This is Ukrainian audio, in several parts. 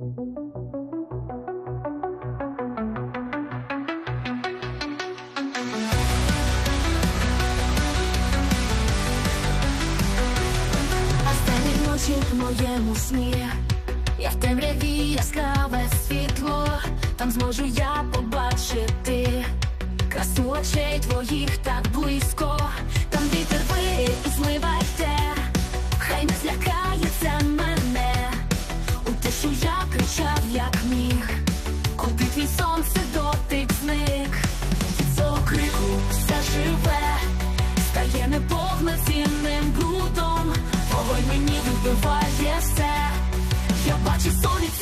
В моєму сні, я темряві яскраве світло, там зможу я побачити красу очей твоїх так близько.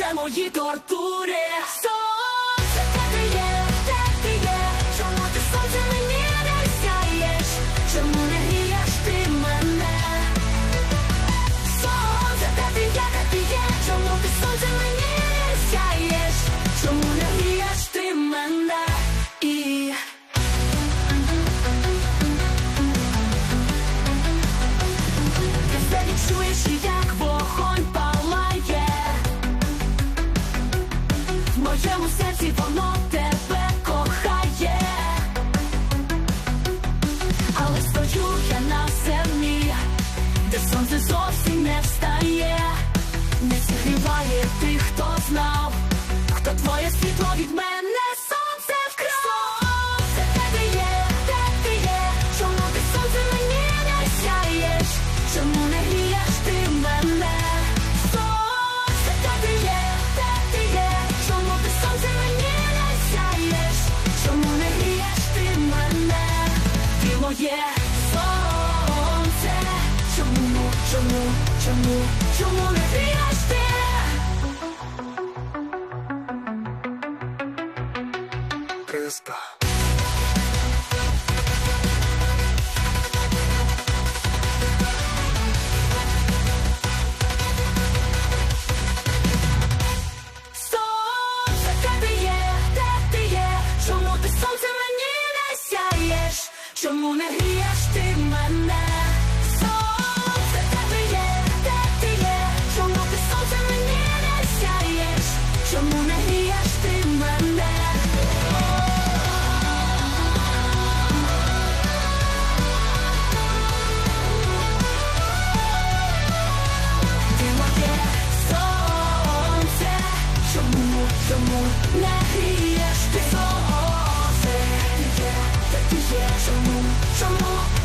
це мої тортури. моєму серці воно тебе кохає, але стою я на землі, де сонце зовсім не встає, не зігріває тих, хто знав, хто твоє світло від мене. Чому, чому, чому не грієш ти? Криста. Є, де ти є, чому ти сонце мені не сяєш? Чому не грієш ти? Чому? Чому?